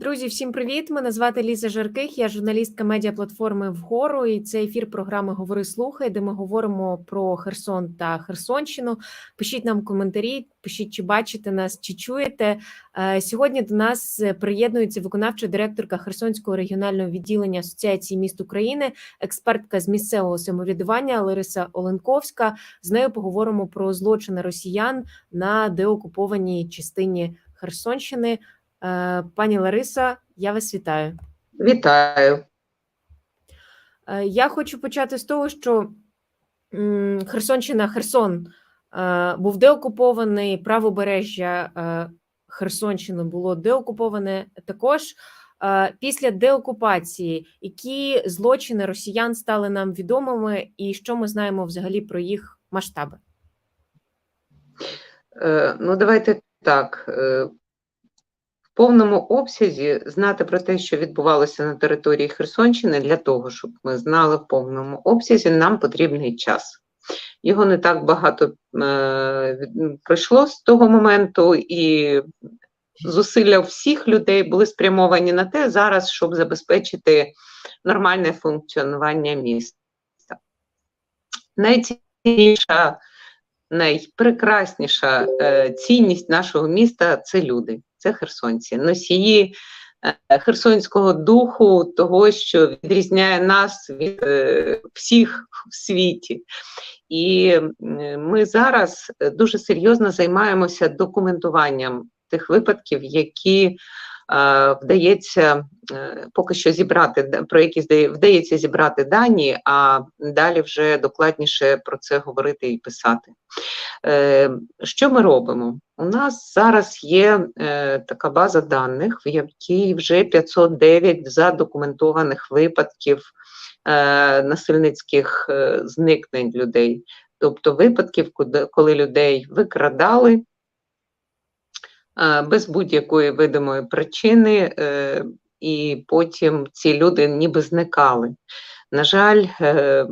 Друзі, всім привіт! Мене звати Ліза Жарких. Я журналістка медіаплатформи Вгору. І це ефір програми Говори Слухай, де ми говоримо про Херсон та Херсонщину. Пишіть нам коментарі, пишіть, чи бачите нас, чи чуєте. Е, Сьогодні до нас приєднується виконавча директорка Херсонського регіонального відділення Асоціації міст України, експертка з місцевого самоврядування Лариса Оленковська. З нею поговоримо про злочини росіян на деокупованій частині Херсонщини. Е, Пані Лариса, я вас вітаю. Вітаю. Е, Я хочу почати з того, що Херсонщина, Херсон е, був деокупований, правобережжя Херсонщини було деокуповане також. Після деокупації, які злочини росіян стали нам відомими, і що ми знаємо взагалі про їх масштаби? Ну, давайте так. В повному обсязі знати про те, що відбувалося на території Херсонщини, для того, щоб ми знали в повному обсязі, нам потрібний час. Його не так багато е, пройшло з того моменту, і зусилля всіх людей були спрямовані на те зараз, щоб забезпечити нормальне функціонування міста. Найцінніша найпрекрасніша е, цінність нашого міста це люди, це херсонці, носії е, херсонського духу, того, що відрізняє нас від е, всіх в світі. І ми зараз дуже серйозно займаємося документуванням тих випадків, які вдається е, поки що зібрати, про які вдається зібрати дані, а далі вже докладніше про це говорити і писати. Е, Що ми робимо? У нас зараз є е, така база даних, в якій вже 509 задокументованих випадків е, насильницьких е, зникнень людей, тобто випадків, коли людей викрадали е, без будь-якої видимої причини, е, і потім ці люди ніби зникали. На жаль, е,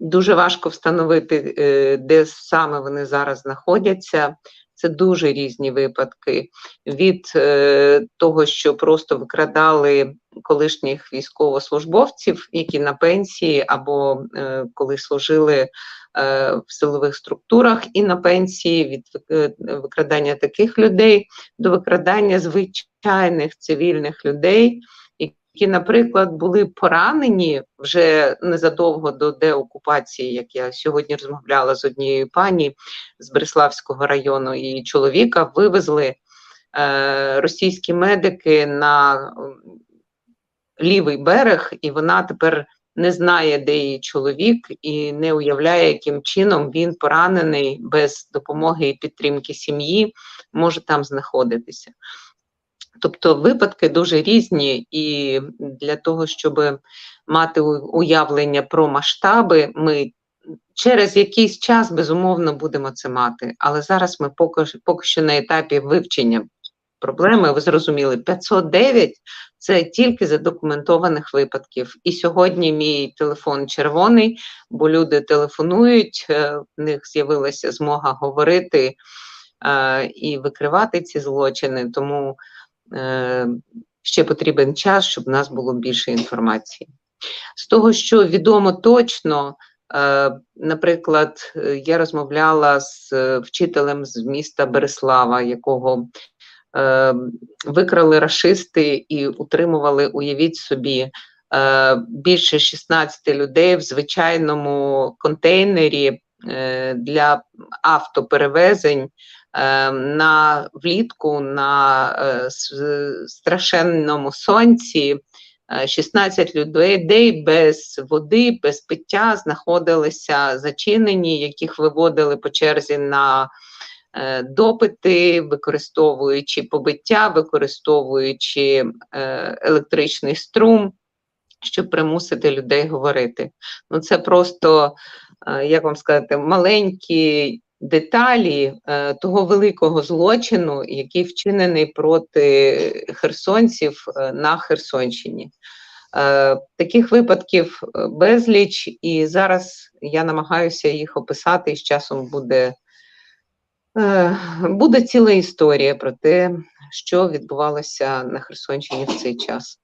дуже важко встановити, е, де саме вони зараз знаходяться. Це дуже різні випадки від е, того, що просто викрадали колишніх військовослужбовців, які на пенсії або е, коли служили е, в силових структурах, і на пенсії від е, викрадання таких людей до викрадання звичайних цивільних людей, які, наприклад, були поранені вже незадовго до деокупації, як я сьогодні розмовляла з однією пані з Береславського району, і чоловіка вивезли е, російські медики на лівий берег, і вона тепер не знає, де її чоловік, і не уявляє, яким чином він поранений без допомоги і підтримки сім'ї може там знаходитися. Тобто випадки дуже різні, і для того, щоб мати уявлення про масштаби, ми через якийсь час безумовно будемо це мати. Але зараз ми поки, поки що на етапі вивчення проблеми. Ви зрозуміли, 509 – це тільки задокументованих випадків. І сьогодні мій телефон червоний, бо люди телефонують, е, в них з'явилася змога говорити е, і викривати ці злочини. Тому е, ще потрібен час, щоб в нас було більше інформації. З того, що відомо точно, наприклад, я розмовляла з вчителем з міста Береслава, якого викрали рашисти і утримували, уявіть собі, е, більше 16 людей в звичайному контейнері е, для автоперевезень е, на влітку на е, страшенному сонці. е, 16 людей без води, без пиття знаходилися зачинені, яких виводили по черзі на допити, використовуючи побиття, використовуючи е, електричний струм, щоб примусити людей говорити. Ну, це просто, е, як вам сказати, маленькі деталі е, того великого злочину, який вчинений проти херсонців е, на Херсонщині. Е, Таких випадків е, безліч, і зараз я намагаюся їх описати, і з часом буде Е, Буде ціла історія про те, що відбувалося на Херсонщині в цей час.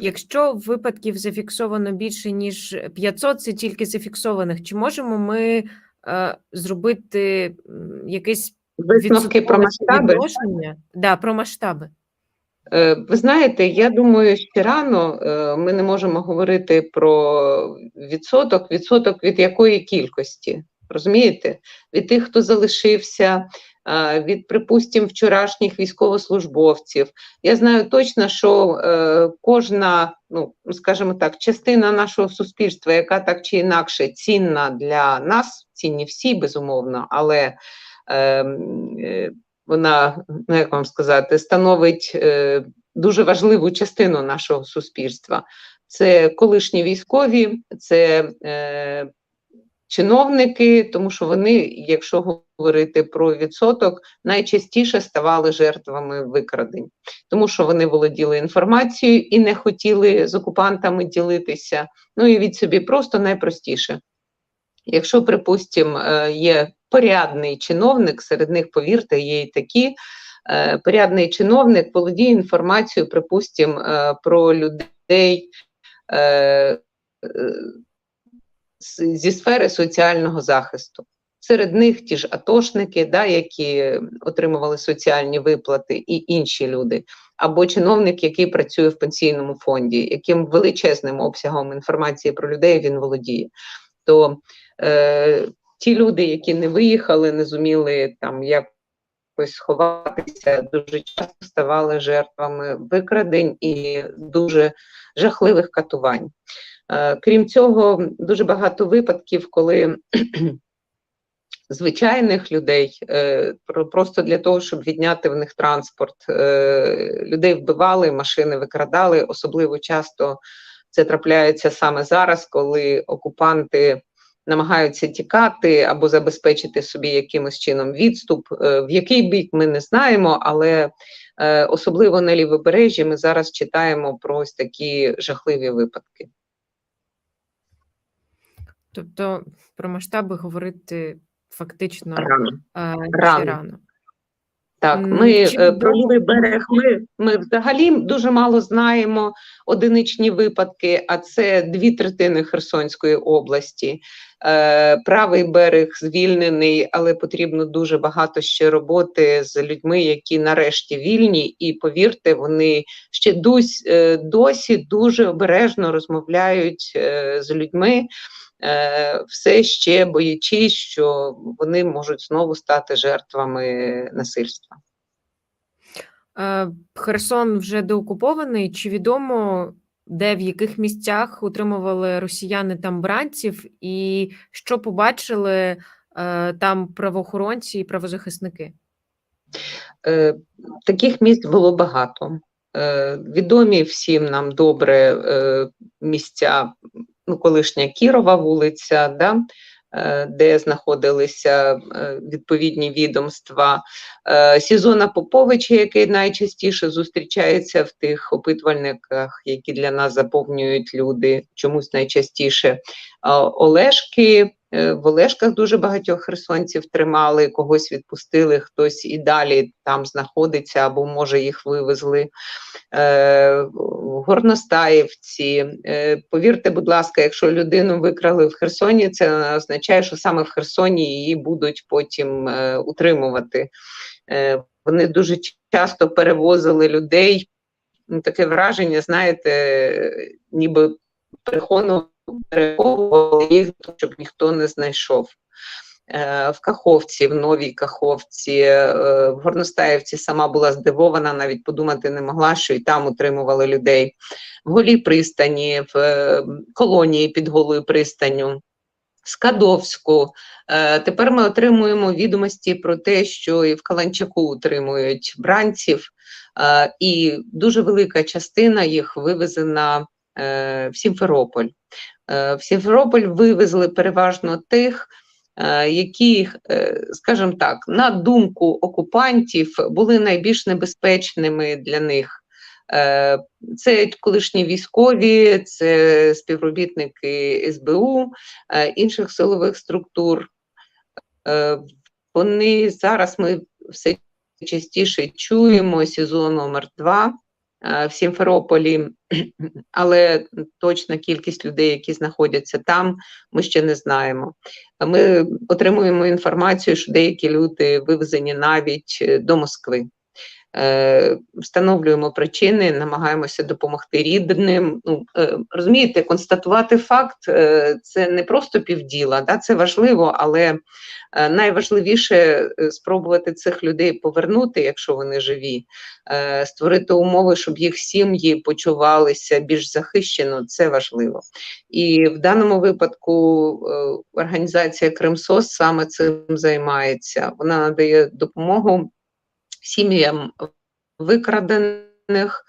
Якщо випадків зафіксовано більше ніж 500, це тільки зафіксованих. Чи можемо ми е, зробити якесь Висновки про масштаби. Да, про масштаби. Е, Ви знаєте, я думаю, ще рано е, ми не можемо говорити про відсоток, відсоток від якої кількості. Розумієте? Від тих, хто залишився, е, від, припустимо, вчорашніх військовослужбовців. Я знаю точно, що е, кожна, ну скажімо так, частина нашого суспільства, яка так чи інакше цінна для нас, цінні всі, безумовно, але е, е, вона, ну як вам сказати, становить дуже важливу частину нашого суспільства. Це колишні військові, це е, чиновники, тому що вони, якщо говорити про відсоток, найчастіше ставали жертвами викрадень, тому що вони володіли інформацією і не хотіли з окупантами ділитися. Ну і від собі просто найпростіше. Якщо, припустимо, е, є порядний чиновник, серед них, повірте, є і такі. е, Порядний чиновник володіє інформацією, припустимо, е, про людей зі сфери соціального захисту. Серед них ті ж атошники, да, які отримували соціальні виплати, і інші люди, або чиновник, який працює в пенсійному фонді, яким величезним обсягом інформації про людей він володіє. То е, ті люди, які не виїхали, не зуміли там якось сховатися, дуже часто ставали жертвами викрадень і дуже жахливих катувань. Е, крім цього, дуже багато випадків, коли звичайних людей е, просто для того, щоб відняти в них транспорт, е, людей вбивали, машини викрадали, особливо часто це трапляється саме зараз, коли окупанти намагаються тікати або забезпечити собі якимось чином відступ. В який бік ми не знаємо, але особливо на лівобережжі ми зараз читаємо про ось такі жахливі випадки. Тобто про масштаби говорити фактично Рано. е, Рано. рано. Так, ми чи е, про лівий берег. Ми, ми взагалі дуже мало знаємо одиничні випадки, а це дві третини Херсонської області. Е, правий берег звільнений, але потрібно дуже багато ще роботи з людьми, які нарешті вільні, і повірте, вони ще досі, досі дуже обережно розмовляють з людьми. Е, Все ще боячись, що вони можуть знову стати жертвами насильства. Е, Херсон вже деокупований. Чи відомо, де в яких місцях утримували росіяни там бранців, і що побачили е, там правоохоронці і правозахисники? Таких місць було багато. Відомі всім нам добре місця, ну, колишня Кірова вулиця, да, е, де знаходилися е, відповідні відомства. Е, Сізона Поповича, який найчастіше зустрічається в тих опитувальниках, які для нас заповнюють люди, чомусь найчастіше. Олешки, Е, В Олешках дуже багатьох херсонців тримали, когось відпустили, хтось і далі там знаходиться або може їх вивезли. Е, Горностаївці. Е, Повірте, будь ласка, якщо людину викрали в Херсоні, це означає, що саме в Херсоні її будуть потім утримувати. Вони дуже часто перевозили людей. Ну, Таке враження, знаєте, ніби перехону переховували їх, щоб ніхто не знайшов. Е, В Каховці, в Новій Каховці, е, в Горностаївці сама була здивована, навіть подумати не могла, що і там утримували людей. В Голій пристані, в е, колонії під Голою пристаню, Скадовську. Тепер ми отримуємо відомості про те, що і в Каланчаку утримують бранців, і дуже велика частина їх вивезена в Сімферополь. Е, В Сімферополь вивезли переважно тих, е, які, е, скажімо так, на думку окупантів, були найбільш небезпечними для них. Це колишні військові, це співробітники СБУ, інших силових структур. Вони зараз ми все частіше чуємо СІЗО номер 2 в Сімферополі, але точна кількість людей, які знаходяться там, ми ще не знаємо. Ми отримуємо інформацію, що деякі люди вивезені навіть е, до Москви. Е, Встановлюємо причини, намагаємося допомогти рідним. Ну, е, розумієте, констатувати факт е, це не просто півділа, да, це важливо, але найважливіше спробувати цих людей повернути, якщо вони живі, створити умови, щоб їх сім'ї почувалися більш захищено. Це важливо. І в даному випадку організація Кримсос саме цим займається. Вона надає допомогу сім'ям викрадених,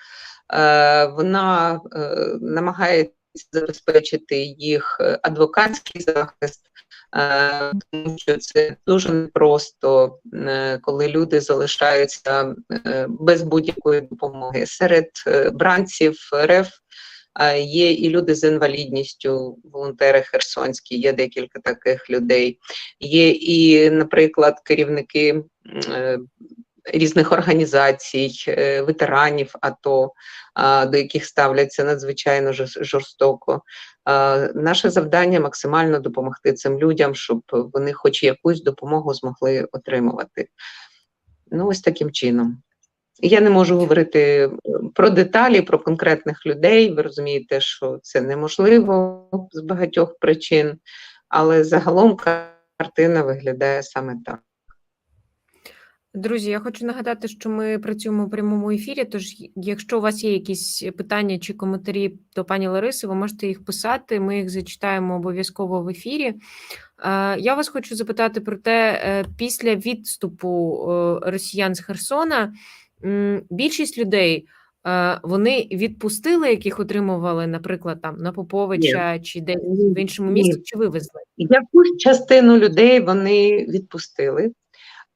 е, вона е, намагається забезпечити їх е, адвокатський захист, тому що це дуже непросто, коли люди залишаються без будь-якої допомоги. Серед бранців РФ є і люди з інвалідністю, волонтери херсонські, є декілька таких людей. Є і, наприклад, керівники. Різних організацій, е, ветеранів АТО, до яких ставляться надзвичайно жорстоко. Наше завдання максимально допомогти цим людям, щоб вони хоч якусь допомогу змогли отримувати. Ну, ось таким чином. Я не можу говорити про деталі, про конкретних людей. Ви розумієте, що це неможливо з багатьох причин, але загалом картина виглядає саме так. Друзі, я хочу нагадати, що ми працюємо у прямому ефірі. Тож, якщо у вас є якісь питання чи коментарі до пані Лариси, ви можете їх писати. Ми їх зачитаємо обов'язково в ефірі. Е, Я вас хочу запитати про те, е, після відступу е, росіян з Херсона більшість людей. е, Вони відпустили, яких отримували, наприклад, там на Поповича чи десь в іншому Ні. місті, чи вивезли? Якусь частину людей вони відпустили,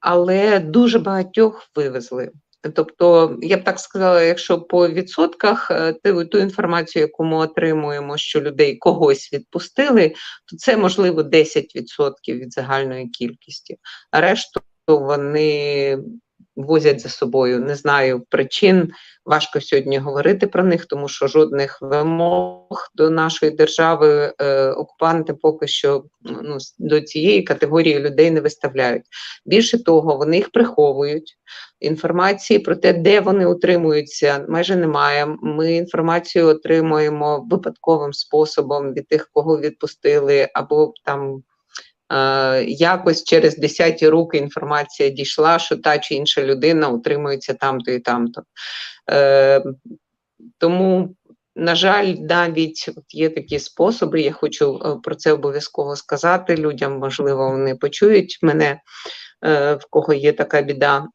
але дуже багатьох вивезли. Тобто, я б так сказала, якщо по відсотках е, ту, ту інформацію, яку ми отримуємо, що людей когось відпустили, то це можливо 10% від загальної кількості, а решту вони возять за собою. Не знаю причин. Важко сьогодні говорити про них, тому що жодних вимог до нашої держави е, окупанти поки що ну, до цієї категорії людей не виставляють. Більше того, вони їх приховують. Інформації про те, де вони утримуються, майже немає. Ми інформацію отримуємо випадковим способом від тих, кого відпустили, або там. Якось через десяті роки інформація дійшла, що та чи інша людина утримується там-то і там-то. Е, тому, на жаль, навіть є такі способи. Я хочу е, про це обов'язково сказати людям. Можливо, вони почують мене, е, в кого є така біда.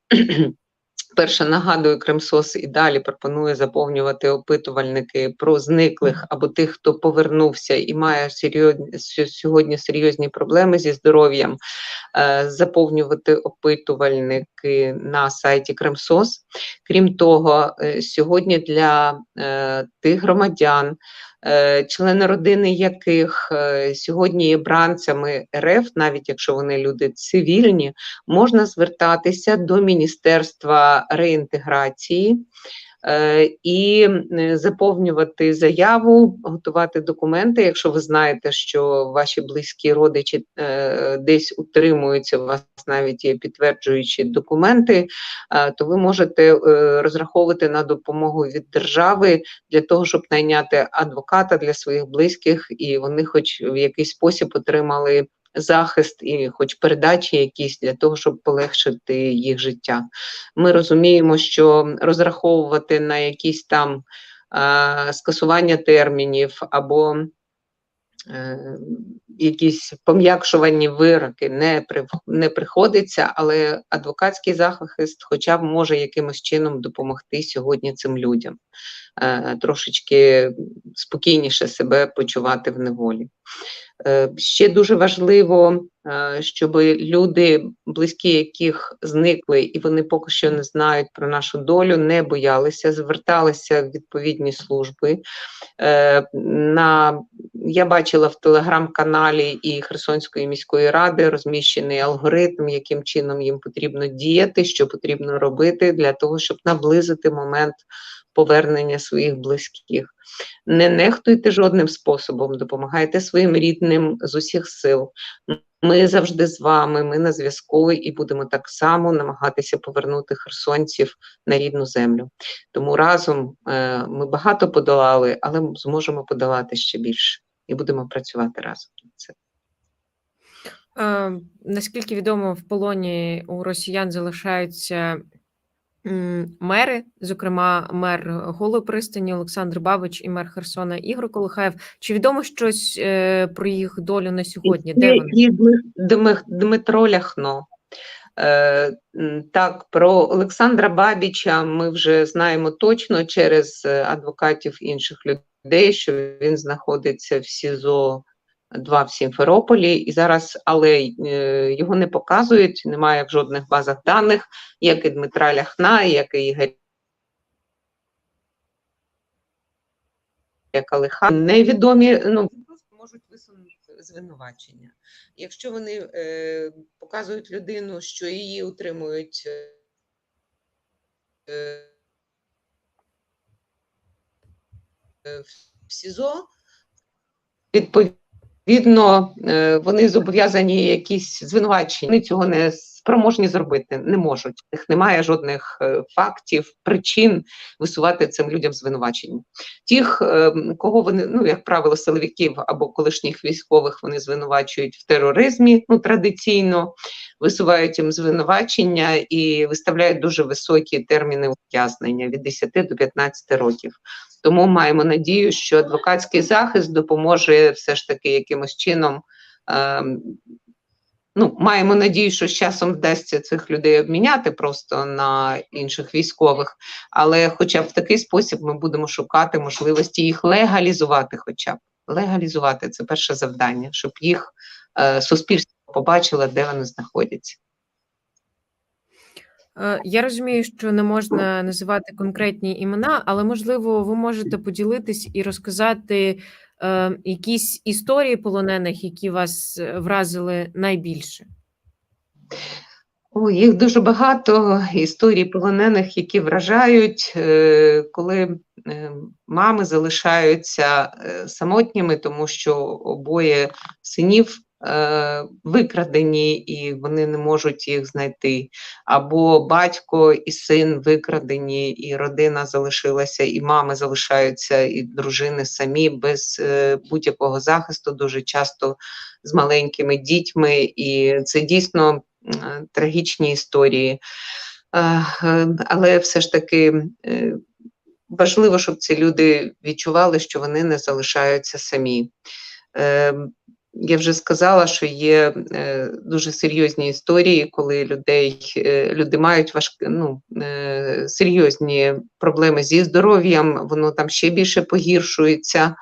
Перше нагадую, Кремсос і далі пропонує заповнювати опитувальники про зниклих або тих, хто повернувся і має сьогодні серйозні проблеми зі здоров'ям. е, Заповнювати опитувальники на сайті Кремсос. Крім того, е, сьогодні для е, тих громадян, члени родини яких е, сьогодні є бранцями РФ, навіть якщо вони люди цивільні, можна звертатися до Міністерства реінтеграції. е, і е, заповнювати заяву, готувати документи. Якщо ви знаєте, що ваші близькі родичі е, десь утримуються, у вас навіть є підтверджуючі документи, е, то ви можете е, розраховувати на допомогу від держави для того, щоб найняти адвоката для своїх близьких, і вони, хоч в якийсь спосіб, отримали захист і хоч передачі якісь для того, щоб полегшити їх життя. Ми розуміємо, що розраховувати на якісь там скасування термінів або якісь пом'якшувані вироки не, не приходиться, але адвокатський захист хоча б може якимось чином допомогти сьогодні цим людям е, трошечки спокійніше себе почувати в неволі. Е, Ще дуже важливо е, щоб люди, близькі яких зникли, і вони поки що не знають про нашу долю, не боялися, зверталися в відповідні служби. Е, На, я бачила в телеграм-каналі і Херсонської міської ради розміщений алгоритм, яким чином їм потрібно діяти, що потрібно робити для того, щоб наблизити момент повернення своїх близьких. Не нехтуйте жодним способом, допомагайте своїм рідним з усіх сил. Ми завжди з вами, ми на зв'язку і будемо так само намагатися повернути херсонців на рідну землю. Тому разом е, ми багато подолали, але зможемо подолати ще більше і будемо працювати разом над цим. Е, Наскільки відомо, в полоні у росіян залишаються мери, зокрема, мер Голої пристані Олександр Бабич і мер Херсона Ігор Колихаєв. Чи відомо щось е, про їх долю на сьогодні? Де вони? Дмитро Ляхно. Е, Так, про Олександра Бабіча ми вже знаємо точно через е, адвокатів інших людей, що він знаходиться в СІЗО 2 в Сімферополі, і зараз, але е, його не показують, немає в жодних базах даних, як і Дмитра Ляхна, як і Ігоря Калиха. Невідомі, ну просто можуть висунути звинувачення. Якщо вони е, показують людину, що її утримують е, е, в СІЗО, відповідно, е, вони зобов'язані якісь звинувачення. Вони цього не спроможні зробити, не можуть. Їх немає жодних е, фактів, причин висувати цим людям звинувачення. Тих, е, кого вони, ну як правило, силовиків або колишніх військових вони звинувачують в тероризмі, ну традиційно висувають їм звинувачення і виставляють дуже високі терміни ув'язнення від 10 до 15 років. Тому маємо надію, що адвокатський захист допоможе все ж таки якимось чином. ем, Ну, маємо надію, що з часом вдасться цих людей обміняти просто на інших військових, але хоча б в такий спосіб ми будемо шукати можливості їх легалізувати, хоча б легалізувати це перше завдання, щоб їх е, суспільство побачило, де вони знаходяться. Е, Я розумію, що не можна називати конкретні імена, але можливо, ви можете поділитись і розказати е, якісь історії полонених, які вас е, вразили найбільше. О, їх дуже багато історій полонених, які вражають, е, коли е, мами залишаються е, самотніми, тому що обоє синів викрадені і вони не можуть їх знайти. Або батько і син викрадені, і родина залишилася, і мами залишаються, і дружини самі без е, будь-якого захисту, дуже часто з маленькими дітьми. І це дійсно е, трагічні історії. Е, е, Але все ж таки е, важливо, щоб ці люди відчували, що вони не залишаються самі. Я вже сказала, що є е, дуже серйозні історії, коли людей, е, люди мають важкі, ну, е, серйозні проблеми зі здоров'ям, воно там ще більше погіршується.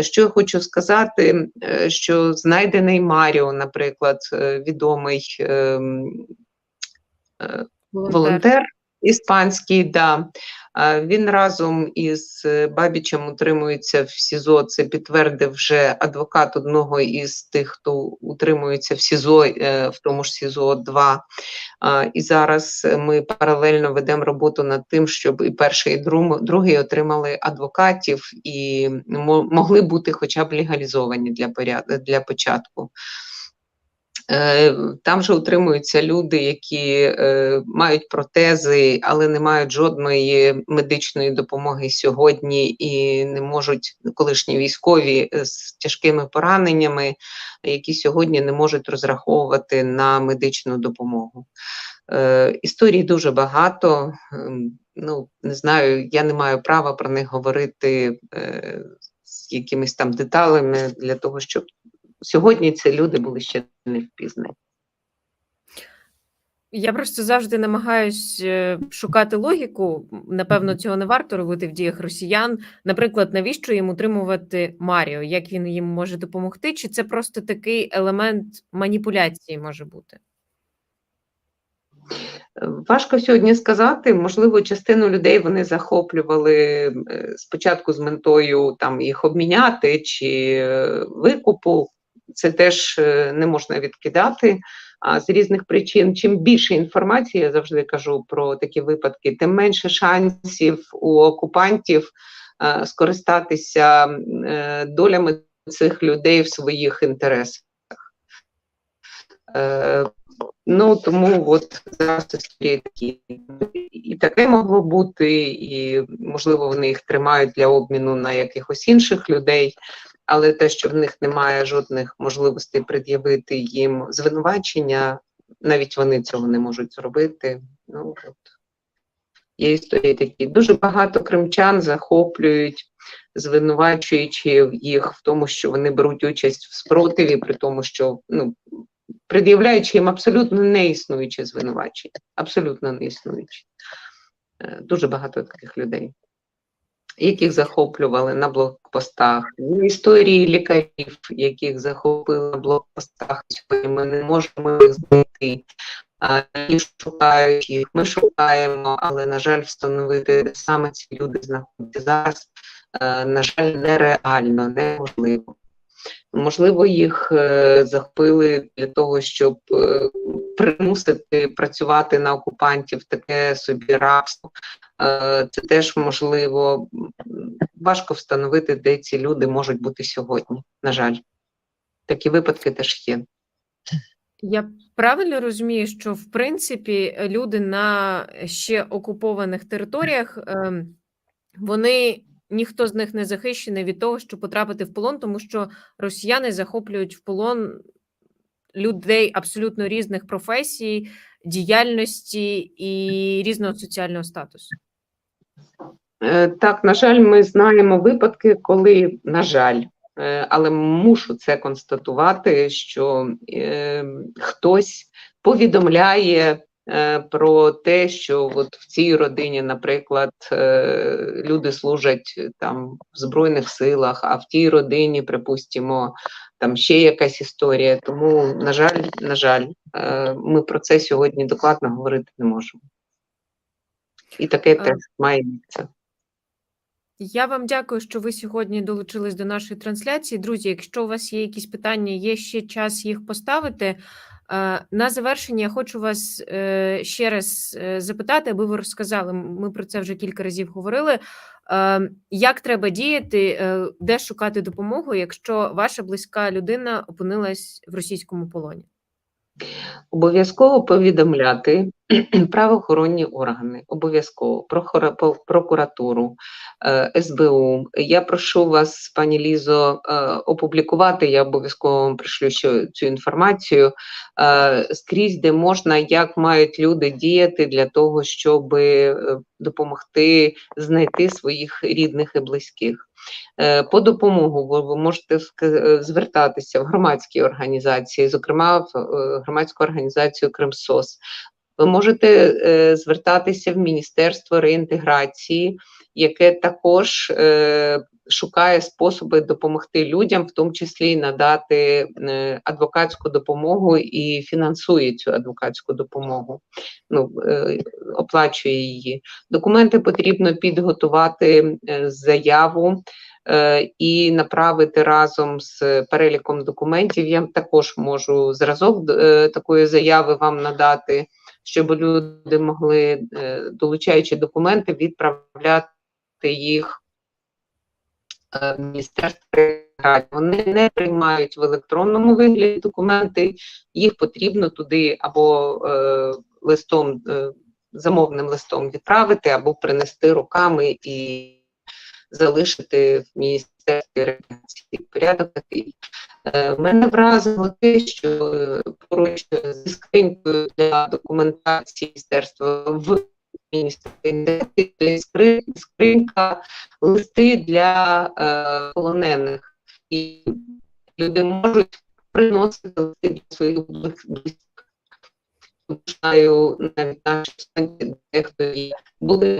Що я хочу сказати, е, що знайдений Маріо, наприклад, е, відомий ем, е, волонтер іспанський, да. Він разом із е, Бабічем утримується в СІЗО. Це підтвердив вже адвокат одного із тих, хто утримується в СІЗО, е, в тому ж СІЗО 2. І зараз ми паралельно ведемо роботу над тим, щоб і перший, і другий отримали адвокатів і мо- могли бути хоча б легалізовані для поряд... для початку. Е, Там же утримуються люди, які е, мають протези, але не мають жодної медичної допомоги сьогодні і не можуть колишні військові е, з тяжкими пораненнями, які сьогодні не можуть розраховувати на медичну допомогу. Історій дуже багато. Ем, Ну, не знаю, я не маю права про них говорити з якимись там деталями для того, щоб сьогодні ці люди були ще не впізнані. Я просто завжди намагаюсь е, шукати логіку. Напевно, цього не варто робити в діях росіян. Наприклад, навіщо їм утримувати Маріо? Як він їм може допомогти? Чи це просто такий елемент маніпуляції може бути? Важко сьогодні сказати. Можливо, частину людей вони захоплювали е, спочатку з метою там їх обміняти чи е, викупу. Це теж е, не можна відкидати. А з різних причин, чим більше інформації, я завжди кажу про такі випадки, тим менше шансів у окупантів е, скористатися е, долями цих людей в своїх інтересах. Ну тому от зараз такі і таке могло бути, і можливо вони їх тримають для обміну на якихось інших людей, але те, що в них немає жодних можливостей пред'явити їм звинувачення, навіть вони цього не можуть зробити. Ну от є історії такі. Дуже багато кримчан захоплюють, звинувачуючи їх в тому, що вони беруть участь в спротиві, при тому, що ну пред'являючи їм абсолютно неіснуючі звинувачення, абсолютно неіснуючі. Е, дуже багато таких людей, яких захоплювали на блокпостах, історії лікарів, яких захопили на блокпостах. Сьогодні ми не можемо їх знайти. І шукають їх, ми шукаємо, але, на жаль, встановити, де саме ці люди знаходяться зараз, е, на жаль, нереально, неможливо. Можливо, їх е, захопили для того, щоб е, примусити працювати на окупантів таке собі рабство. Е, це теж можливо. Важко встановити, де ці люди можуть бути сьогодні. На жаль, такі випадки теж є. Я правильно розумію, що в принципі люди на ще окупованих територіях ем, вони ніхто з них не захищений від того, щоб потрапити в полон, тому що росіяни захоплюють в полон людей абсолютно різних професій, діяльності і різного соціального статусу. Е, так, на жаль, ми знаємо випадки, коли, на жаль, е, але мушу це констатувати, що е, хтось повідомляє Е, про те, що от в цій родині, наприклад, е, люди служать там в Збройних силах, а в тій родині, припустимо, там ще якась історія. Тому, на жаль, на жаль, ми про це сьогодні докладно говорити не можемо. І таке теж має місце. Я вам дякую, що ви сьогодні долучились до нашої трансляції. Друзі, якщо у вас є якісь питання, є ще час їх поставити. На завершення я хочу вас е, ще раз е, запитати, аби ви розказали. Ми про це вже кілька разів говорили. Як треба діяти, е, де шукати допомогу, якщо ваша близька людина опинилась в російському полоні? Обов'язково повідомляти правоохоронні органи, обов'язково прокуратуру, е, СБУ. Я прошу вас, пані Лізо, е, опублікувати. Я обов'язково вам пришлю цю інформацію е, скрізь, де можна, як мають люди діяти для того, щоб допомогти знайти своїх рідних і близьких. Е, по допомогу ви можете е, звертатися в громадські організації, зокрема в е, громадську організацію Кримсос. Ви можете звертатися в Міністерство реінтеграції, яке також шукає способи допомогти людям, в тому числі надати адвокатську допомогу і фінансує цю адвокатську допомогу, ну, оплачує її. Документи потрібно підготувати заяву. Е, і направити разом з переліком документів. Я також можу зразок е, такої заяви вам надати, щоб люди могли, е, долучаючи документи, відправляти їх в міністерство. Вони не приймають в електронному вигляді документи, їх потрібно туди або е, листом, е, замовним листом відправити, або принести руками і залишити в міністерстві реакції. Порядок такий. Е, мене вразило те, що е, поруч зі скринькою для документації міністерства в міністерстві скринька листи для е, полонених. І люди можуть приносити листи для своїх близьких. знаю, навіть наші дехто є, були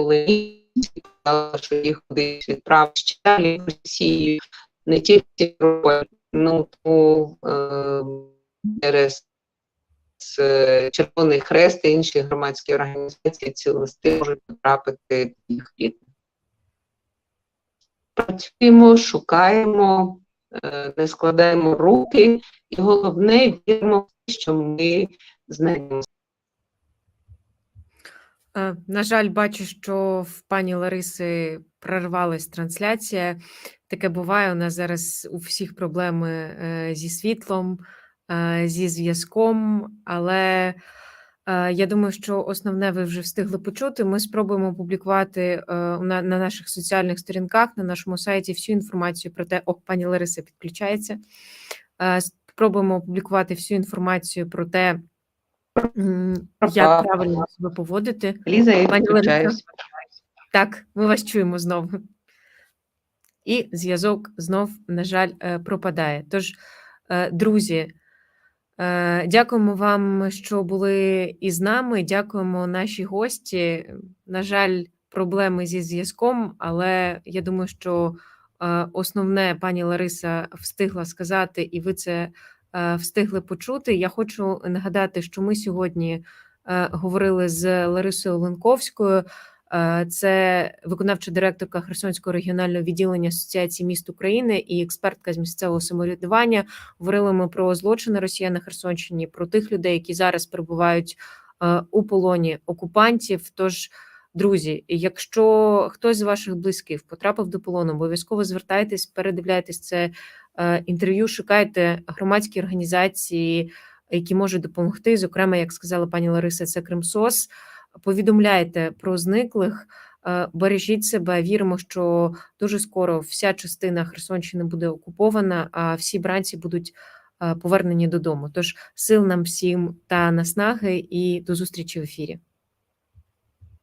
що їх кудись відправили ще далі в Росію, не тільки ну, тому е, через е, Червоний Хрест і інші громадські організації ці листи можуть потрапити до їх рідних. Працюємо, шукаємо, е, не складаємо руки, і головне віримо що ми знайдемо. Е, На жаль, бачу, що в пані Лариси прервалась трансляція. Таке буває. У нас зараз у всіх проблеми е, зі світлом, е, зі зв'язком, але я думаю, що основне ви вже встигли почути. Ми спробуємо публікувати е, на, на наших соціальних сторінках, на нашому сайті всю інформацію про те, о, пані Лариса підключається. Спробуємо опублікувати всю інформацію про те, як правильно себе поводити. Ліза, я відключаюсь. Так, ми вас чуємо знову. І зв'язок знов, на жаль, е, пропадає. Тож, е, друзі, е, дякуємо вам, що були із нами. Дякуємо нашій гості. На жаль, проблеми зі зв'язком, але я думаю, що основне пані Лариса встигла сказати, і ви це встигли почути. Я хочу нагадати, що ми сьогодні е, говорили з Ларисою Оленковською. Е, Це виконавча директорка Херсонського регіонального відділення Асоціації міст України і експертка з місцевого самоврядування. Говорили ми про злочини Росіян на Херсонщині, про тих людей, які зараз перебувають е, у полоні окупантів. Тож, друзі, якщо хтось з ваших близьких потрапив до полону, обов'язково звертайтесь, передивляйтесь це е, інтерв'ю, шукайте громадські організації, які можуть допомогти. Зокрема, як сказала пані Лариса, це Кримсос повідомляйте про зниклих, е, бережіть себе. Віримо, що дуже скоро вся частина Херсонщини буде окупована, а всі бранці будуть е, повернені додому. Тож сил нам всім та наснаги, і до зустрічі в ефірі.